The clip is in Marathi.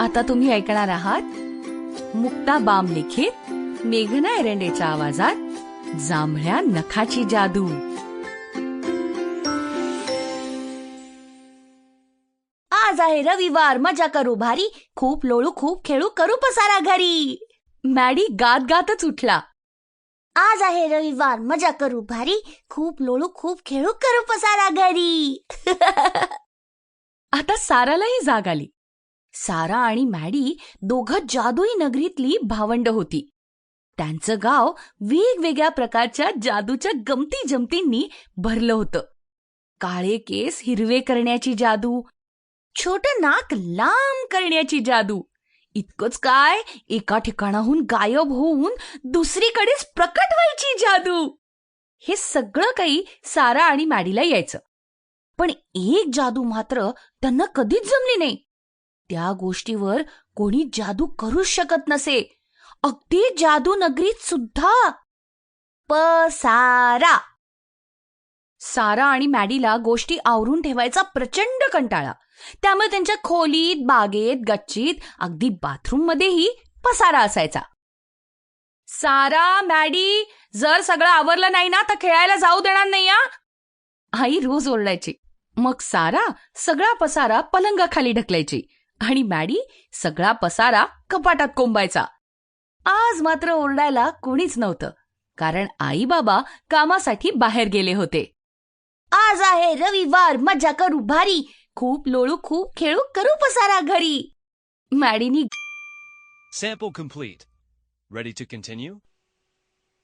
आता तुम्ही ऐकणार आहात मुक्ता बाम लिखित मेघना एरंडेच्या आवाजात जांभळ्या नखाची जादू. आज आहे रविवार मजा करू भारी खूप लोळू खूप खेळू करू पसारा घरी. मॅडी गात गातच उठला. आज आहे रविवार मजा करू भारी खूप लोळू खूप खेळू करू पसारा घरी. आता सारालाही जाग आली. सारा आणि मॅडी दोघं जादुई नगरीतली भावंड होती. त्यांचं गाव वेगवेगळ्या प्रकारच्या जादूच्या गमती जमतींनी भरलं होतं. काळे केस हिरवे करण्याची जादू छोट नाक लांब करण्याची जादू इतकंच काय एका ठिकाणाहून गायब होऊन दुसरीकडेच प्रकट व्हायची जादू. हे सगळं काही सारा आणि मॅडीला यायचं. पण एक जादू मात्र त्यांना कधीच जमली नाही. त्या गोष्टीवर कोणी जादू करूच शकत नसे. अगदी जादू नगरीत सुद्धा. पसारा सारा. आणि मॅडीला गोष्टी आवरून ठेवायचा प्रचंड कंटाळा. त्यामुळे त्यांच्या खोलीत बागेत गच्चीत अगदी बाथरूम मध्येही पसारा असायचा. सारा मॅडी जर सगळं आवरलं नाही ना तर खेळायला जाऊ देणार नाही या आई रोज ओरडायची. मग सारा सगळा पसारा पलंगाखाली ढकलायची. आणि मॅडी सगळा पसारा कपाटात कोंबायचा आज मात्र ओरडायला कोणीच नव्हतं कारण आई बाबा कामासाठी बाहेर गेले होते आज आहे रविवार मजा करू भारी खूप लोळू खूप खेळू करू पसारा घरी मॅडीनी Sample complete. Ready to continue?